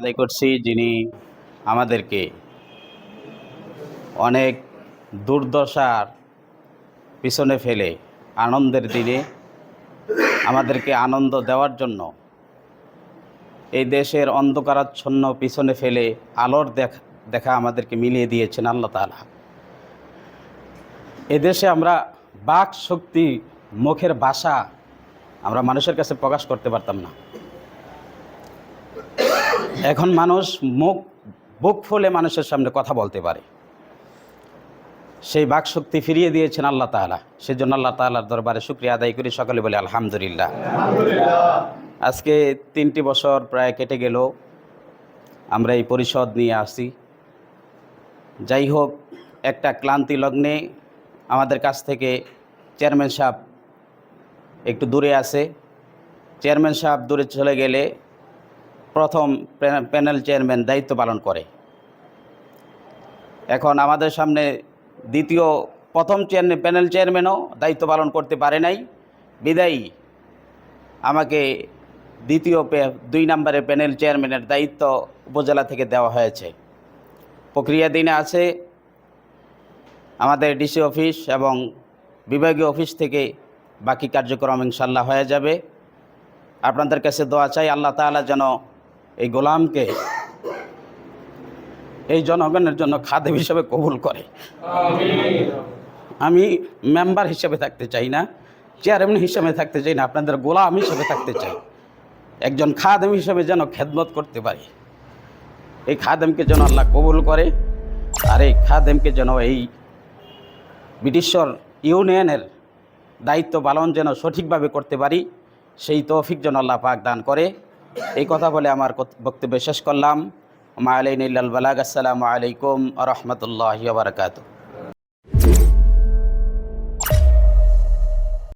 আদায় করছি যিনি আমাদেরকে অনেক দুর্দশার পিছনে ফেলে আনন্দের দিনে আমাদেরকে আনন্দ দেওয়ার জন্য এই দেশের অন্ধকারাচ্ছন্ন পিছনে ফেলে আলোর দেখা দেখা আমাদেরকে মিলিয়ে দিয়েছেন আল্লাহ তালা এদেশে আমরা বাক শক্তি মুখের ভাষা আমরা মানুষের কাছে প্রকাশ করতে পারতাম না। এখন মানুষ মুখ বুক ফুলে মানুষের সামনে কথা বলতে পারে। সেই বাক শক্তি ফিরিয়ে দিয়েছেন আল্লাহ তাআলা। সেজন্য আল্লাহ তাআলার দরবারে শুক্রিয়া আদায় করি সকলে বলে আলহামদুলিল্লাহ। আজকে তিনটি বছর প্রায় কেটে গেল আমরা এই পরিষদ নিয়ে আসি যাই হোক একটা ক্লান্তি লগ্নে আমাদের কাছ থেকে চেয়ারম্যান সাহেব একটু দূরে আছে। চেয়ারম্যান সাহেব দূরে চলে গেলে প্রথম প্যানেল চেয়ারম্যান দায়িত্ব পালন করে। এখন আমাদের সামনে দ্বিতীয়, প্রথম চেয়ারম্যান, প্যানেল চেয়ারম্যানও দায়িত্ব পালন করতে পারে নাই। বিদায়ী, আমাকে দ্বিতীয় দুই নম্বরের প্যানেল চেয়ারম্যানের দায়িত্ব উপজেলা থেকে দেওয়া হয়েছে। প্রক্রিয়াধীনে আছে, আমাদের ডিসি অফিস এবং বিভাগীয় অফিস থেকে বাকি কার্যক্রম ইনশাল্লাহ হয়ে যাবে। আপনাদের কাছে দোয়া চাই, আল্লাহ তাআলা যেন এই গোলামকে এই জনগণের জন্য খাদেম হিসেবে কবুল করে। আমি মেম্বার হিসেবে থাকতে চাই না, চেয়ারম্যান হিসেবে থাকতে চাই না, আপনাদের গোলাম হিসেবে থাকতে চাই। একজন খাদেম হিসেবে যেন খেদমত করতে পারি। এই খাদেমকে যেন আল্লাহ কবুল করে আর এই খাদেমকে যেন এই ব্রিটিশর ইউনিয়নের দায়িত্ব পালন যেন সঠিকভাবে করতে পারি, সেই তৌফিক যেন আল্লাহ পাক দান করে। এই কথা বলে আমার বক্তব্য শেষ করলাম। মা আলাইন বালাগ আসসালামু আলাইকুম রহমতুল্লাহ বারকাতু